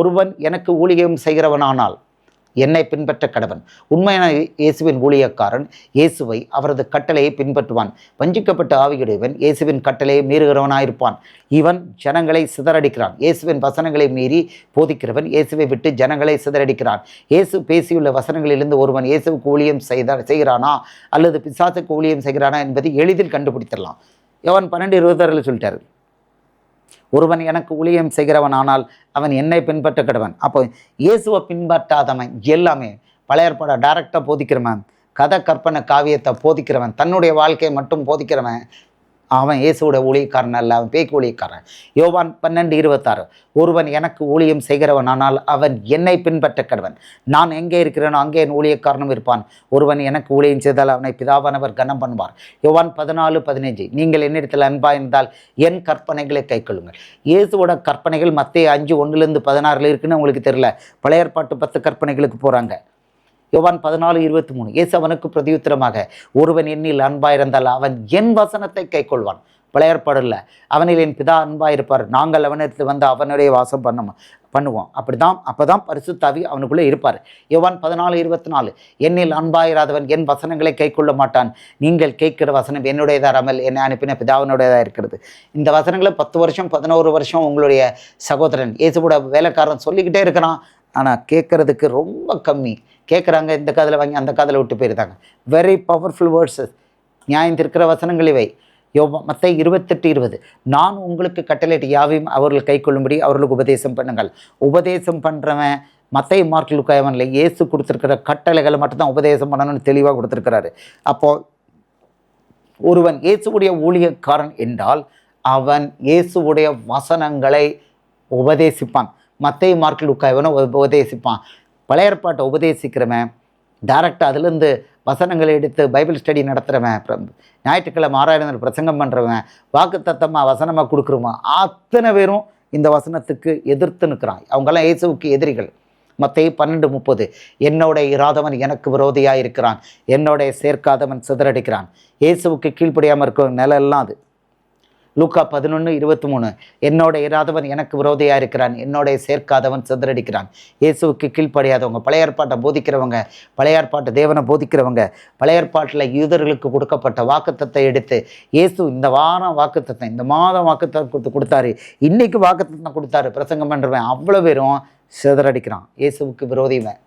ஒருவன் எனக்கு ஊழியம் செய்கிறவனானால் என்னை பின்பற்ற கடவன். உண்மையான இயேசுவின் ஊழியக்காரன் இயேசுவை அவரது கட்டளையை பின்பற்றுவான். வஞ்சிக்கப்பட்ட ஆவியுடையவன் இயேசுவின் கட்டளையை மீறுகிறவனாயிருப்பான். இவன் ஜனங்களை சிதறடிக்கிறான். இயேசுவின் வசனங்களை மீறி போதிக்கிறவன் இயேசுவை விட்டு ஜனங்களை சிதறடிக்கிறான். இயேசு பேசியுள்ள வசனங்களிலிருந்து ஒருவன் இயேசுவுக்கு ஊழியம் செய்த செய்கிறானா அல்லது பிசாசுக்கு ஊழியம் செய்கிறானா என்பதை எளிதில் கண்டுபிடித்திடலாம் எவன் பன்னெண்டு இருபத்தாறில் சொல்லிட்டாரு. ஒருவன் எனக்கு ஊழியம் செய்கிறவன் ஆனால் அவன் என்னை பின்பற்ற கிடவன் அப்போ இயேசுவை பின்பற்றாதவன் எல்லாமே பழைய ஏற்பாடை டைரக்டாக போதிக்கிறவன் கதை கற்பனை காவியத்தை போதிக்கிறவன் தன்னுடைய வாழ்க்கையை மட்டும் போதிக்கிறவன் அவன் இயேசுவோட ஊழியக்காரன் அல்ல அவன் பேய்க்கு ஊழியக்காரன். யோவான் பன்னெண்டு இருபத்தாறு ஒருவன் எனக்கு ஊழியம் செய்கிறவன் ஆனால் அவன் என்னை பின்பற்ற கடவன். நான் எங்கே இருக்கிறேனோ அங்கே என் ஊழியக்காரனும் இருப்பான். ஒருவன் எனக்கு ஊழியம் செய்தால் அவனை பிதாவானவர் கனம் பண்ணுவார். யோவான் பதினாலு பதினஞ்சு நீங்கள் என்னிடத்தில் அன்பாக இருந்தால் என் கற்பனைகளை கைக்கொள்ளுங்கள் இயேசுவோட கற்பனைகள் மத்திய அஞ்சு ஒன்றுலேருந்து பதினாறுல இருக்குன்னு உங்களுக்கு தெரியல. பழைய ஏற்பாட்டு பத்து கற்பனைகளுக்கு போகிறாங்க யோவான் பதினாலு இருபத்தி மூணு. இயேசு அவனுக்கு பிரதியுத்தரமாக ஒருவன் என்னில் அன்பாயிருந்தால் அவன் என் வசனத்தை கைக்கொள்வான் விளையாடப்படல. அவனில் என் பிதா அன்பாயிருப்பார். நாங்கள் அவனிடத்தில் வந்து அவனுடைய வாசம் பண்ண பண்ணுவோம். அப்படி தான் அப்போ தான் பரிசுத்தாவி அவனுக்குள்ளே இருப்பார். யோவான் பதினாலு இருபத்தி நாலு. என்னில் அன்பாயிராதவன் என் வசனங்களை கைக்கொள்ள மாட்டான். நீங்கள் கேட்கிற வசனம் என்னுடையதாராமல் என்னை அனுப்பின பிதாவினுடையதாக இருக்கிறது. இந்த வசனங்களை பத்து வருஷம் பதினோரு வருஷம் உங்களுடைய சகோதரன் இயேசுவோட வேலைக்காரன் சொல்லிக்கிட்டே இருக்கிறான். ஆனால் கேட்குறதுக்கு ரொம்ப கம்மி. கேட்குறாங்க இந்த காதில் வாங்கி அந்த காதில் விட்டு போயிருந்தாங்க. வெரி பவர்ஃபுல் வேர்ட்ஸஸ் நியாயம் இருக்கிற வசனங்கள் இவை. யோ மற்ற இருபத்தெட்டு இருபது. நான் உங்களுக்கு கட்டளையிட்டு யாவையும் அவர்கள் கை கொள்ளும்படி அவர்களுக்கு உபதேசம் பண்ணுங்கள். உபதேசம் பண்ணுறவன் மத்தை மார்க் லுக்காயவனில் இயேசு கொடுத்துருக்கிற கட்டளைகளை மட்டும்தான் உபதேசம் பண்ணணும்னு தெளிவாக கொடுத்துருக்கிறாரு. அப்போது ஒருவன் இயேசுவுடைய ஊழியக்காரன் என்றால் அவன் இயேசுவுடைய வசனங்களை உபதேசிப்பான். மத்தை மார்க் லுக்காயவனை உபதேசிப்பான். பழைய ஏற்பாட்டை உபதேசிக்கிறவன் டேரெக்டாக அதுலேருந்து வசனங்களை எடுத்து பைபிள் ஸ்டடி நடத்துகிறவன் அப்புறம் ஞாயிற்றுக்கிழமை ஆறாயிரம் பிரசங்கம் பண்ணுறவன் வாக்கு தத்தமாக வசனமாக கொடுக்குறவன் அத்தனை பேரும் இந்த வசனத்துக்கு எதிர்த்து நிற்கிறான். அவங்கெல்லாம் இயேசுவுக்கு எதிரிகள். மத்திய பன்னெண்டு முப்பது என்னோட இராதவன் எனக்கு விரோதியாக இருக்கிறான் என்னோட சேர்க்காதவன் சிதறடிக்கிறான். இயேசுவுக்கு கீழ்ப்படியாமல் இருக்கிற நிலையெல்லாம் அது. லூக்கா பதினொன்று இருபத்தி மூணு. என்னோட இராதவன் எனக்கு விரோதியாக இருக்கிறான். என்னோட சேர்க்காதவன் சிதறடிக்கிறான். இயேசுவுக்கு கீழ்ப்படியாதவங்க பழைய ஏற்பாட்டை போதிக்கிறவங்க பழைய ஏற்பாட்டு தேவனை போதிக்கிறவங்க பழைய ஏற்பாட்டில் யூதர்களுக்கு கொடுக்கப்பட்ட வாக்குத்தத்தை எடுத்து இயேசு இந்த வாரம் வாக்குத்தத்தை இந்த மாதம் வாக்குத்தத்தம் கொடுத்து கொடுத்தாரு. இன்றைக்கு வாக்குத்தத்தை கொடுத்தாரு. பிரசங்கம் பண்ணுறவன் அவ்வளோ பேரும் சிதறடிக்கிறான். இயேசுவுக்கு விரோதிவன்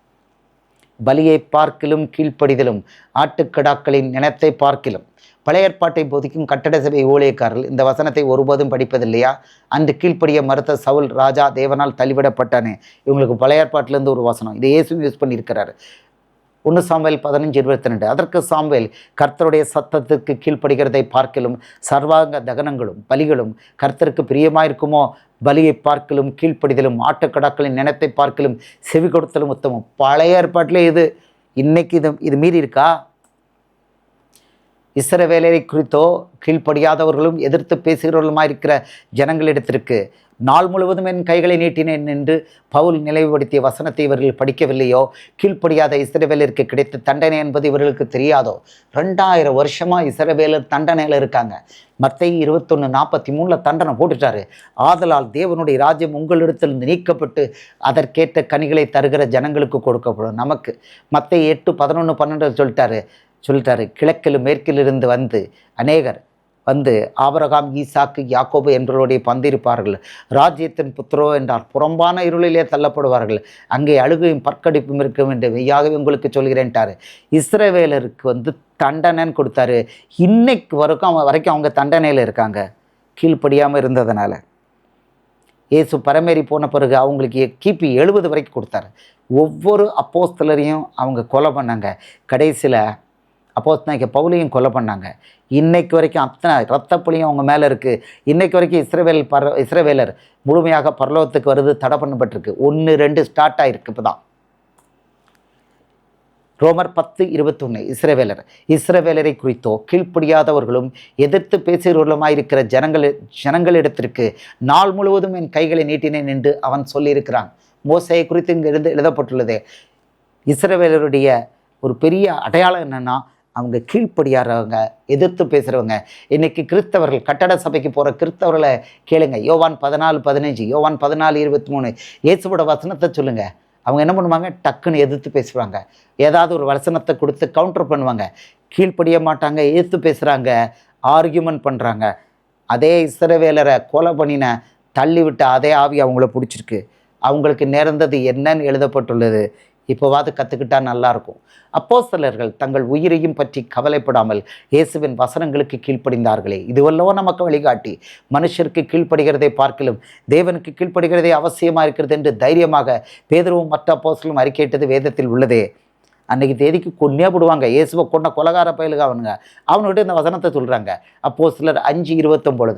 பலியை பார்க்கிலும் கீழ்ப்படிதலும் ஆட்டுக்கடாக்களின் நினத்தை பார்க்கிலும். பழைய ஏற்பாட்டை போதிக்கும் கட்டட சபை ஊழியக்காரர்கள் இந்த வசனத்தை ஒருபோதும் படிப்பதில்லையா? அன்று கீழ்ப்படிய மறுத்த சவுல் ராஜா தேவனால் தள்ளிவிடப்பட்டானே? இவங்களுக்கு பழைய ஏற்பாட்டிலேருந்து ஒரு வசனம். இதை இயேசும் யூஸ் பண்ணியிருக்கிறாரு. ஒன்று சாம்வேல் பதினஞ்சு இருபத்தி ரெண்டு அதற்கு சாம்வேல் கர்த்தருடைய சத்தத்துக்கு கீழ்ப்படுகிறதை பார்க்கலும் சர்வாங்க தகனங்களும் பலிகளும் கர்த்தருக்கு பிரியமாயிருக்குமோ? பலியை பார்க்கலும் கீழ்ப்படிதலும் ஆட்டுக்கடாக்களின் நினைத்தை பார்க்கலும் செவி கொடுத்தலும் உத்தமம். பழைய ஏற்பாட்டிலே இது இன்னைக்கு இது இது மீறி இருக்கா இஸ்ரவேலரை குறித்தோ கீழ்ப்படியாதவர்களும் எதிர்த்து பேசுகிறவர்களுமாக இருக்கிற ஜனங்களிடத்திற்கு நாள் முழுவதும் என் கைகளை நீட்டினேன் என்று பவுல் நினைவுபடுத்திய வசனத்தை இவர்கள் படிக்கவில்லையோ? கீழ்ப்படியாத இஸ்ரவேலருக்கு கிடைத்த தண்டனை என்பது இவர்களுக்கு தெரியாதோ? ரெண்டாயிரம் வருஷமாக இஸ்ரவேலர் தண்டனையில் இருக்காங்க. மத்தை இருபத்தொன்று நாற்பத்தி மூணில் தண்டனை போட்டுட்டாரு. ஆதலால் தேவனுடைய ராஜ்யம் உங்களிடத்திலிருந்து நீக்கப்பட்டு அதற்கேற்ற கனிகளை தருகிற ஜனங்களுக்கு கொடுக்கப்படும். நமக்கு மத்தை எட்டு பதினொன்று பன்னெண்டு சொல்லிட்டாரு. சொல்கிறாரு கிழக்கிலும் மேற்கிலிருந்து வந்து அநேகர் வந்து ஆபரகாம் ஈசாக்கு யாக்கோபு என்பவருடைய பந்திருப்பார்கள். ராஜ்யத்தின் புத்திரோ என்றார். புறம்பான இருளிலே தள்ளப்படுவார்கள். அங்கே அழுகையும் பற்கடிப்பும் இருக்கும் என்று மெய்யாகவே உங்களுக்கு சொல்கிறேன்ட்டாரு. இஸ்ரவேலருக்கு வந்து தண்டனைன்னு கொடுத்தாரு. இன்னைக்கு வரைக்கும் வரைக்கும் அவங்க தண்டனையில் இருக்காங்க. கீழ்ப்படியாமல் இருந்ததுனால. இயேசு பரமேறி போன பிறகு அவங்களுக்கு கிபி எழுபது வரைக்கும் கொடுத்தாரு. ஒவ்வொரு அப்போஸ்தலரையும் அவங்க கொலை பண்ணாங்க. கடைசியில் அப்போஸ்தலனாகிய பவுலையும் கொலை பண்ணாங்க. இன்னைக்கு வரைக்கும் அத்தனை ரத்தப்புலியும் அவங்க மேலே இருக்குது இன்னைக்கு வரைக்கும் இஸ்ரேவேல் பர இஸ்ரவேலர் முழுமையாக பரலோகத்துக்கு வருது தடை பண்ணப்பட்டிருக்கு. ஒன்று ரெண்டு ஸ்டார்ட் ஆகிருக்கு இப்போ தான். ரோமர் பத்து இருபத்தொன்று இஸ்ரேவேலர். இஸ்ரேவேலரை குறித்தோ கீழ்ப்படியாதவர்களும் எதிர்த்து பேசுகிறவர்களுமாயிருக்கிற ஜனங்கள் ஜனங்களிடத்திற்கு நாள் முழுவதும் என் கைகளை நீட்டினேன் என்று அவன் சொல்லியிருக்கிறான். மோசையை குறித்து இங்கே எழுத எழுதப்பட்டுள்ளது. இஸ்ரேவேலருடைய ஒரு பெரிய அடையாளம் என்னென்னா அவங்க கீழ்ப்படியாரவங்க எதிர்த்து பேசுகிறவங்க இன்றைக்கி கிறிஸ்தவர்கள் கட்டட சபைக்கு போகிற கிறிஸ்தவர்களை கேளுங்க. யோவான் பதினாலு பதினஞ்சு யோவான் பதினாலு இருபத்தி மூணு இயேசுவோட வசனத்தை சொல்லுங்கள் அவங்க என்ன பண்ணுவாங்க? டக்குன்னு எதிர்த்து பேசுவாங்க. ஏதாவது ஒரு வசனத்தை கொடுத்து கவுண்டர் பண்ணுவாங்க. கீழ்ப்படிய மாட்டாங்க எதிர்த்து பேசுகிறாங்க ஆர்கியூமெண்ட் பண்ணுறாங்க அதே இசரவேலரை கொலை பண்ணின தள்ளி விட்ட அதே ஆவி அவங்கள பிடிச்சிருக்கு. அவங்களுக்கு நேர்ந்தது என்னன்னு எழுதப்பட்டுள்ளது. இப்போவாது கற்றுக்கிட்டா நல்லாயிருக்கும். அப்போஸ்தலர்கள் தங்கள் உயிரையும் பற்றி கவலைப்படாமல் இயேசுவின் வசனங்களுக்கு கீழ்ப்படிந்தார்களே. இதுவல்லவோ நமக்கு வழிகாட்டி. மனுஷருக்கு கீழ்ப்படுகிறதை பார்க்கலும் தேவனுக்கு கீழ்ப்படுகிறதே அவசியமாக இருக்கிறது என்று தைரியமாக பேதருவும் மற்ற அப்போசலும் அறிக்கையிட்டது வேதத்தில் உள்ளதே. அன்னைக்கு தேதிக்கு கொன்னே போடுவாங்க. இயேசுவை கொண்ட கொலகார பயலுக அவனுங்க. அவனுக்கிட்ட இந்த வசனத்தை சொல்கிறாங்க அப்போ சிலர் அஞ்சு இருபத்தொம்பது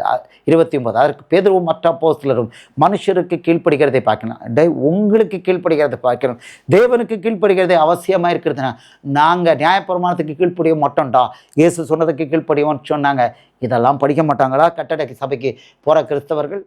இருபத்தி ஒம்பது அதற்கு பேதவும் மற்ற அப்போ சிலரும் மனுஷருக்கு கீழ்ப்படுகிறதை பார்க்கணும். டே உங்களுக்கு கீழ்ப்படுகிறதை பார்க்கணும். தேவனுக்கு கீழ்ப்படுகிறதே அவசியமாக இருக்கிறதுனா நாங்கள் நியாயப்பிரமாணத்துக்கு கீழ்ப்படிய மாட்டோம்டா. இயேசு சொன்னதுக்கு கீழ்ப்படியோன்னு சொன்னாங்க. இதெல்லாம் படிக்க மாட்டாங்களா? கட்டட சபைக்கு போகிற கிறிஸ்தவர்கள்?